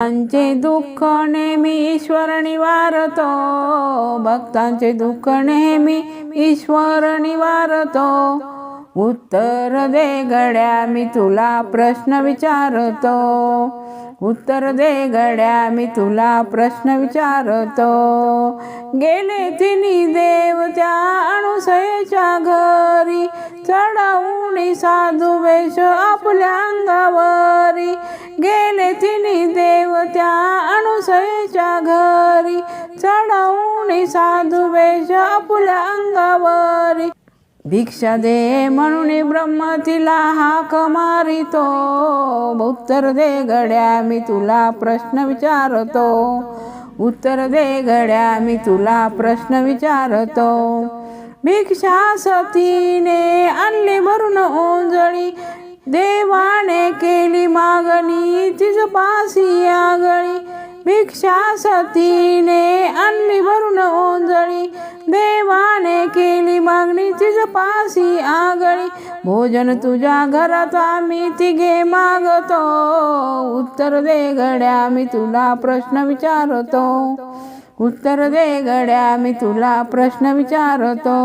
भक्तांचे दुःख नेहमी ईश्वर निवारतो. भक्तांचे दुःख नेहमी ईश्वर निवारतो. उत्तर दे गड्या मी तुला प्रश्न विचारतो. उत्तर दे गड्या मी तुला प्रश्न विचारतो. गेले तिन्ही देव त्या अणुसयेच्या घरी चढवणी साधू वेश आपल्या अंगावरी. गेले तिन्ही देव त्या अनुसयेच्या घरी. चढवून साधू वेश आपल्या अंगावरी. भिक्षा दे म्हणून ब्रह्म तिला हाक मारितो. उत्तर दे गड्या मी तुला प्रश्न विचारतो. उत्तर दे गड्या मी तुला प्रश्न विचारतो. भिक्षा सतीने आणले भरून ओंजळी. देवाने केली मागणी. तिज पासी आगळी. भिक्षा सतीने आणली भरून ओंजळी. देवाने केली मागणी तिज पासी आगळी. भोजन तुझ्या घरात आम्ही तिघे मागतो. उत्तर दे गड्या मी तुला प्रश्न विचारतो. उत्तर दे गड्या मी तुला प्रश्न विचारतो.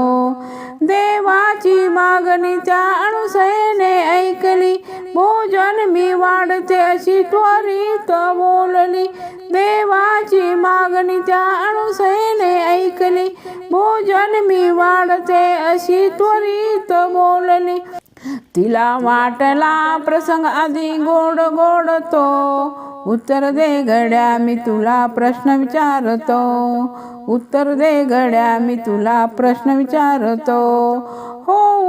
देवाची मागणी त्या अणुसयने मी वाढते अशी त्वरित बोलली. देवाची मागणी त्या अनुसयेने ऐकली. भोजन मी वाढते अशी त्वरित बोलली. तिला वाटला प्रसंग आधी गोड गोड तो उत्तर दे गड्या मी तुला प्रश्न विचारतो. उत्तर दे गड्या मी तुला प्रश्न विचारतो. हो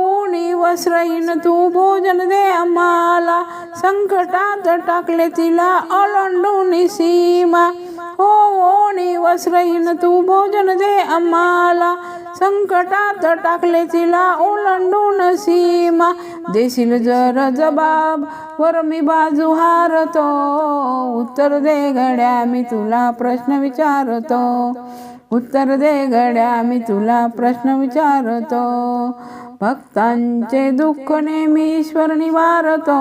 आश्रयीन तू भोजन दे आम्हाला. संकटात टाकले तिला ओलांडून सीमा. हो, हो ओणी वस्रहीन तू भोजन दे आम्हाला. संकटात टाकले तिला ओलांडून सीमा. देशील जर जबाब वर मी बाजू हारतो. उत्तर दे गड्या मी तुला प्रश्न विचारतो. उत्तर दे गड्या मी तुला प्रश्न विचारतो. भक्तांचे दुःख नेहमी ईश्वर निवारतो.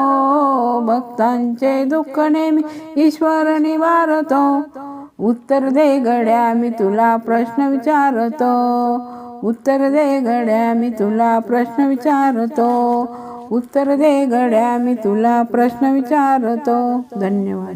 भक्तांचे दुःख नेहमी ईश्वर निवारतो. उत्तर दे गड्या मी तुला प्रश्न विचारतो. उत्तर दे गड्या मी तुला प्रश्न विचारतो. उत्तर दे गड्या मी तुला प्रश्न विचारतो. धन्यवाद.